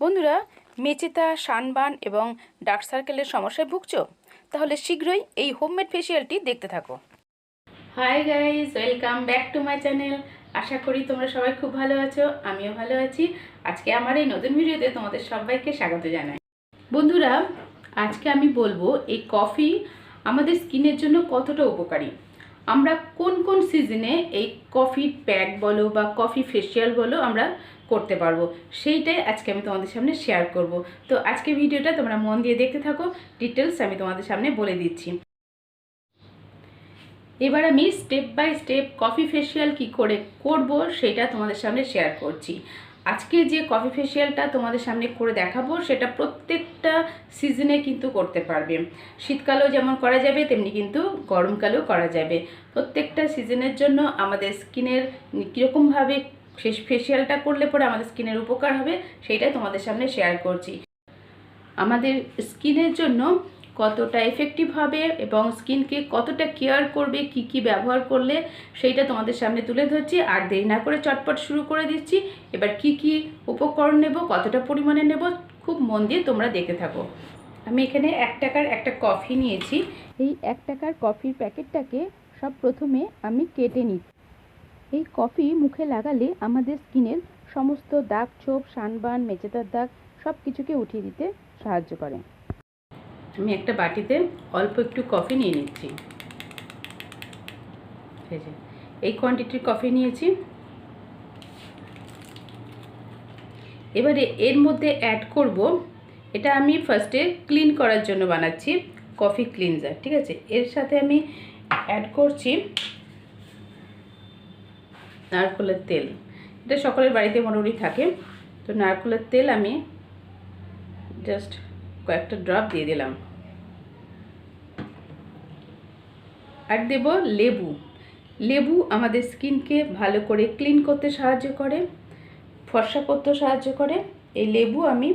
বন্ধুরা, মেচেতা সানবান এবং ডার্ক সার্কেলের সমস্যায় ভুগছো? তাহলে শীঘ্রই এই হোমমেড ফেসিয়ালটি দেখতে থাকো। Hi guys welcome back to my channel আশা করি তোমরা সবাই খুব ভালো আছো, আমিও ভালো আছি। আজকে আমার এই নতুন ভিডিওতে তোমাদের সবাইকে স্বাগত জানাই। বন্ধুরা, আজকে আমি বলব, এই কফি আমাদের স্কিনের জন্য কতটা উপকারী? আমরা কোন কোন সিজনে এই কফি প্যাক বলো বা কফি ফেসিয়াল বলো আমরা করতে পারব? সেইটাই আজকে আমি তোমাদের সামনে শেয়ার করব। তো আজকে ভিডিওটা তোমরা মন দিয়ে দেখতে থাকো। ডিটেলস আমি তোমাদের সামনে বলে দিচ্ছি। এবার আমি step by step coffee facial কি করে করব সেটা তোমাদের সামনে শেয়ার করছি। আজকে যে কফি ফেসিয়ালটা তোমাদের সামনে করে দেখাবো, সেটা প্রত্যেকটা সিজনে কিন্তু করতে পারবে। শীতকালেও যেমন করা যাবে, তেমনি কিন্তু গরমকালেও করা যাবে। প্রত্যেকটা সিজনের জন্য আমাদের স্কিনের কীরকমভাবে শেষ করলে পরে আমাদের স্কিনের উপকার হবে সেইটাই তোমাদের সামনে শেয়ার করছি। আমাদের স্কিনের জন্য কতটা এফেক্টিভ হবে এবং স্কিনকে কতটা কেয়ার করবে, কি কি ব্যবহার করলে সেইটা তোমাদের সামনে তুলে ধরছি। আর দেরি না করে চটপট শুরু করে দিচ্ছি। এবার কি কি উপকরণ নেব, কতটা পরিমাণে নেব, খুব মন দিয়ে তোমরা দেখতে থাকো। আমি এখানে এক টাকার একটা কফি নিয়েছি। এই এক টাকার কফির প্যাকেটটাকে সব প্রথমে আমি কেটে নিই। এই কফি মুখে লাগালে আমাদের স্কিনের সমস্ত দাগ ছোপ, সানবান, মেচেদার দাগ সব কিছুকে উঠিয়ে দিতে সাহায্য করে। আমি একটা বাটিতে অল্প একটু কফি নিয়ে নিচ্ছি। এই যে, এই কোয়ান্টিটির কফি নিয়েছি। এবারে এর মধ্যে অ্যাড করব, এটা আমি ফার্স্টে ক্লিন করার জন্য বানাচ্ছি কফি ক্লিনজার ঠিক আছে? এর সাথে আমি অ্যাড করছি নারকোলের তেল। এটা সকলের বাড়িতে মোটামুটি থাকে। তো নারকোলের তেল আমি জাস্ট কয়েকটা ড্রপ দিয়ে দিলাম। আর দেব লেবু। লেবু আমাদের স্কিনকে ভালো করে ক্লিন করতে সাহায্য করে, ফর্সা করতে সাহায্য করে। এই লেবু আমি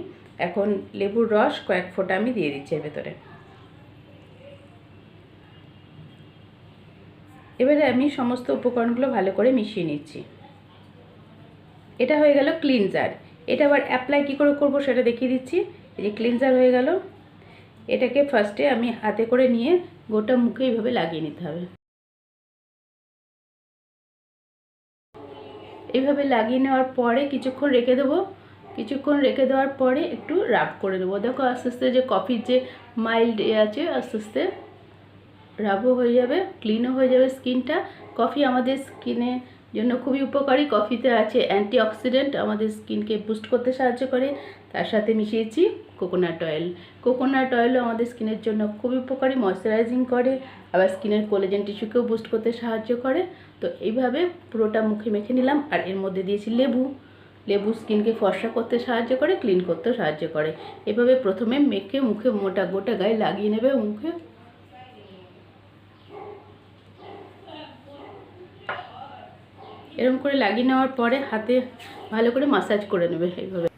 এখন লেবুর রস কয়েক ফোঁটা আমি দিয়ে দিচ্ছি এর ভেতরে। এবারে আমি সমস্ত উপকরণগুলো ভালো করে মিশিয়ে নিচ্ছি। এটা হয়ে গেল ক্লিনজার। এটা আবার অ্যাপ্লাই কী করে করব সেটা দেখিয়ে দিচ্ছি। এই যে ক্লিনজার হয়ে গেল। এটাকে ফার্স্টে আমি হাতে করে নিয়ে গোটা মুখে এইভাবে লাগিয়ে নিতে হবে। এইভাবে লাগিয়ে নেওয়ার পরে কিছুক্ষণ রেখে দেবো। কিছুক্ষণ রেখে দেওয়ার পরে একটু রাব করে দেবো। দেখো আস্তে আস্তে যে কফির যে মাইল্ড এ আছে, আস্তে আস্তে রাবও হয়ে যাবে, ক্লিনও হয়ে যাবে স্কিনটা। কফি আমাদের স্কিনে জন্য খুবই উপকারী। কফিতে আছে অ্যান্টিঅক্সিডেন্ট আমাদের স্কিনকে বুস্ট করতে সাহায্য করে। তার সাথে মিশিয়েছি। কোকোনাট অয়েল কোকোনাট অয়েলও আমাদের স্কিনের জন্য খুবই উপকারী ময়শ্চারাইজিং করে, আবার স্কিনের কোলেজেন টিস্যুকেও বুস্ট করতে সাহায্য করে। তো এইভাবে পুরোটা মুখে মেখে নিলাম, আর এর মধ্যে দিয়েছি লেবু। লেবু স্কিনকে ফর্সা করতে সাহায্য করে, ক্লিন করতেও সাহায্য করে। এভাবে প্রথমে মেখে মুখে মোটা গোটা গায়ে লাগিয়ে নেবে মুখে। এরকম করে লাগিয়ে নেওয়ার পরে হাতে ভালো করে মাসাজ করে নেবে এইভাবে।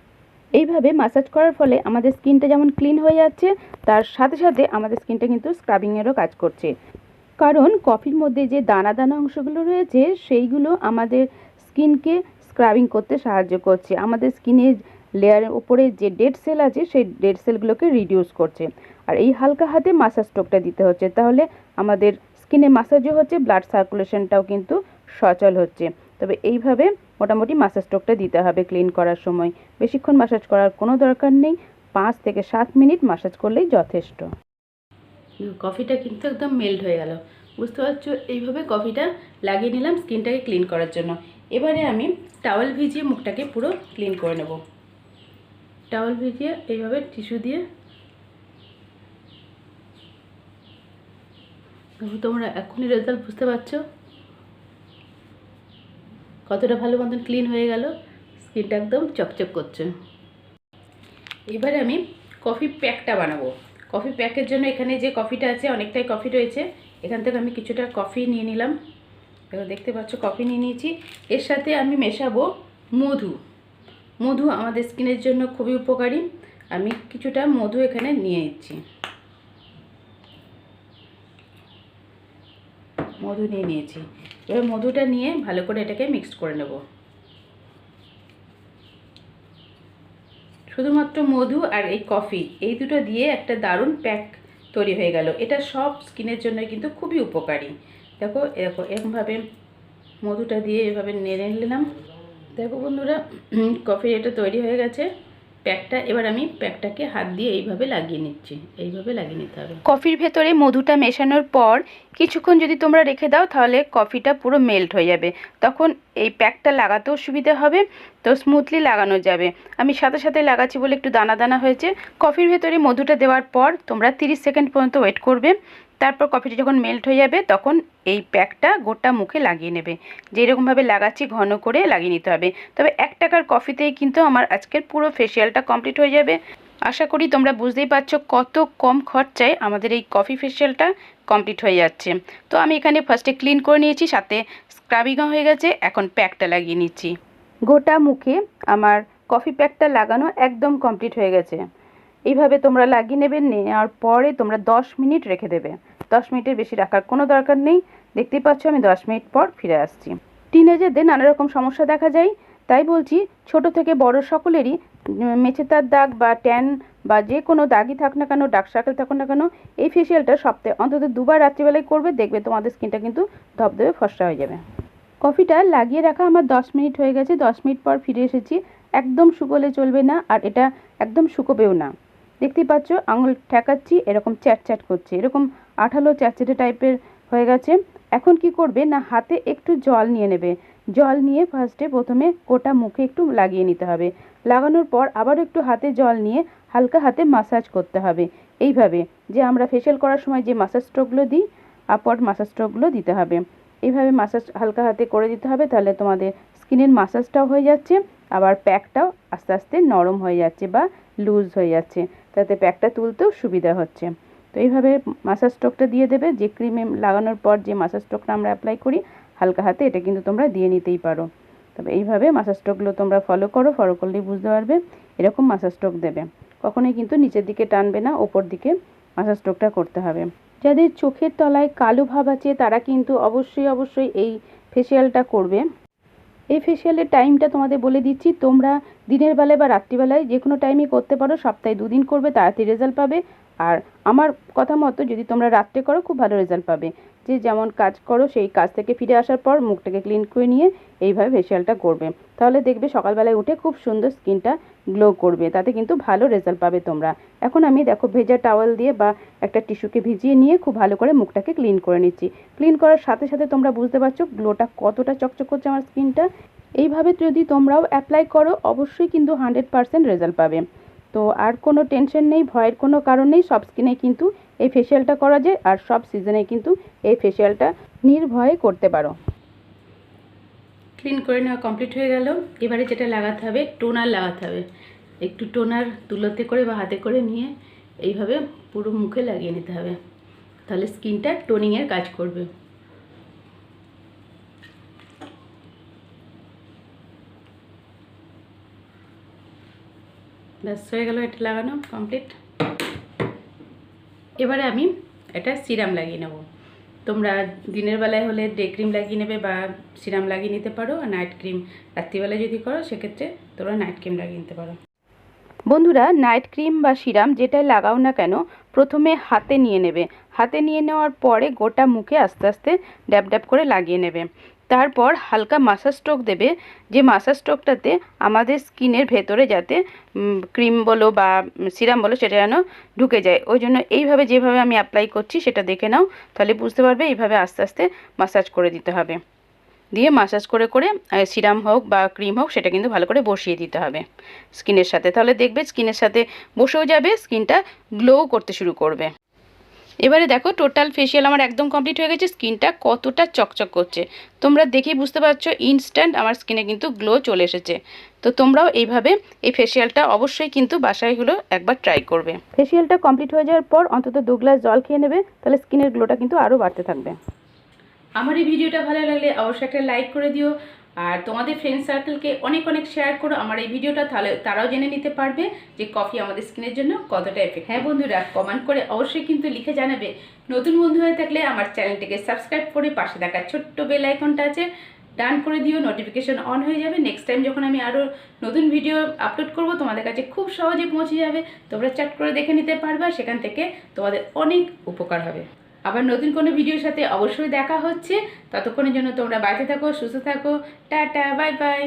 এইভাবে মাসাজ করার ফলে আমাদের স্কিনটা যেমন ক্লিন হয়ে যাচ্ছে, তার সাথে সাথে আমাদের স্কিনটা কিন্তু স্ক্রাবিংয়েরও কাজ করছে। কারণ কফির মধ্যে যে দানা দানা অংশগুলো রয়েছে, সেইগুলো আমাদের স্কিনকে স্ক্রাবিং করতে সাহায্য করছে। আমাদের স্কিনের লেয়ারের ওপরে যে ডেড সেল আছে, সেই ডেড সেলগুলোকে রিডিউস করছে। আর এই হালকা হাতে মাসাজ স্ট্রোকটা দিতে হচ্ছে। তাহলে আমাদের স্কিনে মাসাজও হচ্ছে ব্লাড সার্কুলেশনটাও কিন্তু সচল হচ্ছে। তবে এইভাবে মোটামুটি মাসাজ স্ট্রোকটা দিতে হবে ক্লিন করার সময়। বেশিক্ষণ মাসাজ করার কোনো দরকার নেই। পাঁচ থেকে সাত মিনিট মাসাজ করলেই যথেষ্ট। কফিটা কিন্তু একদম মেল্ট হয়ে গেল। বুঝতে পারছ? এইভাবে কফিটা লাগিয়ে নিলাম স্কিনটাকে ক্লিন করার জন্য। এবারে আমি টাওয়েল ভিজিয়ে মুখটাকে পুরো ক্লিন করে নেব। টাওয়েল ভিজিয়ে এইভাবে টিস্যু দিয়ে তোমরা এখনই রেজাল্ট বুঝতে পারছ? কতটা ভালো মতন ক্লিন হয়ে গেল? স্কিনটা একদম চকচক করছে। এবারে আমি কফি প্যাকটা বানাবো। কফি প্যাকের জন্য এখানে যে কফিটা আছে, অনেকটাই কফি রয়েছে। এখান থেকে আমি কিছুটা কফি নিয়ে নিলাম। দেখো, দেখতে পাচ্ছ কফি নিয়ে নিয়েছি। এর সাথে আমি মেশাবো মধু। মধু আমাদের স্কিনের জন্য খুবই উপকারী। আমি কিছুটা মধু এখানে নিয়ে নিচ্ছি। মধু নিয়ে নিয়েছি। এবার মধুটা নিয়ে ভালো করে এটাকে মিক্সড করে নেব। শুধুমাত্র মধু আর এই কফি এই দুটো দিয়ে একটা দারুণ প্যাক তৈরি হয়ে গেল। এটা সব স্কিনের জন্য কিন্তু খুবই উপকারী। দেখো এরকম এরকমভাবে মধুটা দিয়ে এভাবে নেড়ে নিলাম। দেখো বন্ধুরা কফি এটা তৈরি হয়ে গেছে। প্যাকটা, এবার আমি প্যাকটাকে হাত দিয়ে এইভাবে লাগিয়ে নিচ্ছি। এইভাবে লাগিয়ে নিতে হবে। কফির ভেতরে মধুটা মেশানোর পর কিছুক্ষণ যদি তোমরা রেখে দাও, তাহলে কফিটা পুরো মেল্ট হয়ে যাবে। তখন এই প্যাকটা লাগাতেও সুবিধা হবে, তো স্মুথলি লাগানো যাবে। আমি সাথে সাথে লাগাচ্ছি বলে একটু দানা দানা হয়েছে। কফির ভেতরে মধুটা দেওয়ার পর তোমরা 30 সেকেন্ড পর্যন্ত ওয়েট করবে। তারপর কফিটা যখন মেল্ট হয়ে যাবে, তখন এই প্যাকটা গোটা মুখে লাগিয়ে নেবে। যেরকমভাবে লাগাচ্ছি, ঘন করে লাগিয়ে নিতে হবে। তবে এক টাকার কফিতেই কিন্তু আমার আজকের পুরো ফেসিয়ালটা কমপ্লিট হয়ে যাবে। আশা করি তোমরা বুঝতেই পারছ কত কম খরচায় আমাদের এই কফি ফেসিয়ালটা কমপ্লিট হয়ে যাচ্ছে। তো আমি এখানে ফার্স্টে ক্লিন করে নিয়েছি, সাথে স্ক্রাবিংও হয়ে গেছে, এখন প্যাকটা লাগিয়ে নিচ্ছি। গোটা মুখে আমার কফি প্যাকটা লাগানো একদম কমপ্লিট হয়ে গেছে। এইভাবে তোমরা লাগিয়ে নেবে, নেওয়ার পরে তোমরা 10 মিনিট রেখে দেবে। 10 মিনিটের বেশি রাখার কোনো দরকার নেই। দেখতেই পাচ্ছ, আমি 10 মিনিট পর ফিরে আসছি। টিনেজারদের নানা রকম সমস্যা দেখা যায়। তাই বলছি, ছোট থেকে বড় সকলেরই মেচেতার দাগ বা ট্যান বা যে কোনো দাগই থাক না কেন, ডার্ক সার্কেল থাকুক না কেন, এই ফেসিয়ালটা সপ্তাহে অন্তত দুবার রাত্রিবেলায় করবে। দেখবে তোমাদের স্কিনটা কিন্তু ধবধবে ফসকা হয়ে যাবে। কফিটা লাগিয়ে রাখা আমার 10 মিনিট হয়ে গেছে। 10 মিনিট পর ফিরে এসেছি। একদম শুকোলে চলবে না, আর এটা একদম শুকোবেও না। দেখতেই পাচ্ছ, আঙুল ঠেকাচ্ছি, এরকম চ্যাট চ্যাট করছে। এরকম আঠালো চ্যাটচ্যাটে টাইপের হয়ে গেছে। এখন কি করবে? না, হাতে একটু জল নিয়ে নেবে। জল নিয়ে ফার্স্টে প্রথমে গোটা মুখে একটু লাগিয়ে নিতে হবে। লাগানোর পর আবার একটু হাতে জল নিয়ে হালকা হাতে মাসাজ করতে হবে। এইভাবে যে আমরা ফেশিয়াল করার সময় যে মাসাজ স্ট্রোকগুলো দিই আপওয়ার্ড মাসাজ স্ট্রোকগুলো দিতে হবে। এইভাবে মাসাজ হালকা হাতে করে দিতে হবে, তাহলে তোমাদের স্কিনের মাসাজটাও হয়ে যাচ্ছে, আবার প্যাকটাও আস্তে আস্তে নরম হয়ে যাচ্ছে বা লুজ হয়ে যাচ্ছে। তাতে প্যাকটা তুলতেও সুবিধা হচ্ছে। তো এইভাবে মাসাজ স্ট্রোকটা দিয়ে দেবে। যে ক্রিমে লাগানোর পর যে মাসাজ স্ট্রোকটা আমরা অ্যাপ্লাই করি, হালকা হাতে এটা কিন্তু তোমরা দিয়ে নিতেই পারো। তবে এইভাবে মাসাজ স্ট্রোকগুলো তোমরা ফলো করো ফলো করলেই বুঝতে পারবে। এরকম মাসাজ স্ট্রোক দেবে। কখনোই কিন্তু নিচের দিকে টানবে না, ওপর দিকে মাসাজ স্ট্রোকটা করতে হবে। যাদের চোখের তলায় কালো ভাব আছে, তারা কিন্তু অবশ্যই অবশ্যই এই ফেসিয়ালটা করবে। এই ফেসিয়ালের টাইমটা তোমাদের বলে দিচ্ছি, তোমরা দিনের বেলায় বা রাত্রিবেলায় যে কোনো টাইমই করতে পারো, সপ্তাহে দুদিন করবে, তাড়াতাড়ি রেজাল্ট পাবে। আর আমার কথা মতো যদি তোমরা রাত্রে করো, খুব ভালো রেজাল্ট পাবে। যে যেমন কাজ করো, সেই কাজ থেকে ফিরে আসার পর মুখটাকে ক্লিন করে নিয়ে এইভাবে ফেসিয়ালটা করবে। তাহলে দেখবে সকালবেলায় উঠে খুব সুন্দর স্কিনটা গ্লো করবে। তাতে কিন্তু ভালো রেজাল্ট পাবে তোমরা। এখন আমি দেখো ভেজা টাওয়েল দিয়ে বা একটা টিস্যুকে ভিজিয়ে নিয়ে খুব ভালো করে মুখটাকে ক্লিন করে নিচ্ছি। ক্লিন করার সাথে সাথে তোমরা বুঝতে পারছ গ্লোটা কতটা চকচক করছে আমার স্কিনটা এইভাবে যদি তোমরাও অ্যাপ্লাই করো, অবশ্যই কিন্তু হান্ড্রেড পারসেন্ট রেজাল্ট পাবে। তো আর কোনো টেনশন নেই, ভয়ের কোনো কারণ নেই, সব স্কিনে কিন্তু এই ফেসিয়ালটা করা যায় আর সব সিজনে কিন্তু এই ফেসিয়ালটা নির্ভয়ে করতে পারো। ক্লিন করে নেওয়া কমপ্লিট হয়ে গেল। এবারে যেটা লাগাতে হবে টোনার লাগাতে হবে। একটু টোনার তুলোতে করে বা হাতে করে নিয়ে এইভাবে পুরো মুখে লাগিয়ে নিতে হবে। তাহলে স্কিনটা টোনিংয়ের কাজ করবে। ব্যাস, হয়ে গেল এটা লাগানো কমপ্লিট এবারে আমি এটা সিরাম লাগিয়ে নেব। তোমরা দিনের বেলায় হলে ডে ক্রিম লাগিয়ে নেবে বা সিরাম লাগিয়ে নিতে পারো, আর নাইট ক্রিম রাত্রিবেলায় যদি করো, সেক্ষেত্রে তোমরা নাইট ক্রিম লাগিয়ে নিতে পারো। বন্ধুরা, নাইট ক্রিম বা সিরাম যেটাই লাগাও না কেন, প্রথমে হাতে নিয়ে নেবে। হাতে নিয়ে নেওয়ার পরে গোটা মুখে আস্তে আস্তে ড্যাব ড্যাব করে লাগিয়ে নেবে। তারপর হালকা মাসাজ স্ট্রোক দেবে, যে মাসাজ স্ট্রোকটাতে আমাদের স্কিনের ভেতরে যাতে ক্রিম বলো বা সিরাম বলো সেটা যেন ঢুকে যায়। ওই জন্য এইভাবে যেভাবে আমি অ্যাপ্লাই করছি সেটা দেখে নাও, তাহলে বুঝতে পারবে এইভাবে আস্তে আস্তে মাসাজ করে দিতে হবে। দিয়ে মাসাজ করে করে সিরাম হোক বা ক্রিম হোক সেটা কিন্তু ভালো করে বসিয়ে দিতে হবে স্কিনের সাথে। তাহলে দেখবে স্কিনের সাথে বসেও যাবে স্কিনটা গ্লোও করতে শুরু করবে। এবারে দেখো টোটাল ফেশিয়াল আমার একদম কমপ্লিট হয়ে গেছে, স্কিনটা কতটা চকচক করছে। তোমরা দেখেই বুঝতে পারছ ইনস্ট্যান্ট আমার স্কিনে কিন্তু গ্লো চলে এসেছে। তো তোমরাও এইভাবে এই ফেশিয়ালটা অবশ্যই কিন্তু বাসায় হলো একবার ট্রাই করবে। ফেশিয়ালটা কমপ্লিট হয়ে যাওয়ার পর অন্তত দু গ্লাস জল খেয়ে নেবে, তাহলে স্কিনের গ্লোটা কিন্তু আরও বাড়তে থাকবে। আমার এই ভিডিওটা ভালো লাগলে অবশ্যই একটা লাইক করে দিও আর তোমাদের ফ্রেন্ড সার্কেলকে অনেক অনেক শেয়ার করো আমার এই ভিডিওটা তাহলে তারাও জেনে নিতে পারবে যে কফি আমাদের স্কিনের জন্য কতটা এফেক্ট হ্যাঁ বন্ধুরা কমেন্ট করে অবশ্যই কিন্তু লিখে জানাবে। নতুন বন্ধু হয়ে থাকলে আমার চ্যানেলটিকে সাবস্ক্রাইব করে পাশে থাকা ছোট্ট বেল আইকনটা আছে, ডান করে দিও নোটিফিকেশন অন হয়ে যাবে। নেক্সট টাইম যখন আমি আরও নতুন ভিডিও আপলোড করব, তোমাদের কাছে খুব সহজে পৌঁছে যাবে। তোমরা চ্যাট করে দেখে নিতে পারবে, সেখান থেকে তোমাদের অনেক উপকার হবে। আবার নতুন কোনো ভিডিওর সাথে অবশ্যই দেখা হচ্ছে। ততক্ষণের জন্য তোমরা বাড়িতে থাকো, সুস্থ থাকো। Tata, bye bye.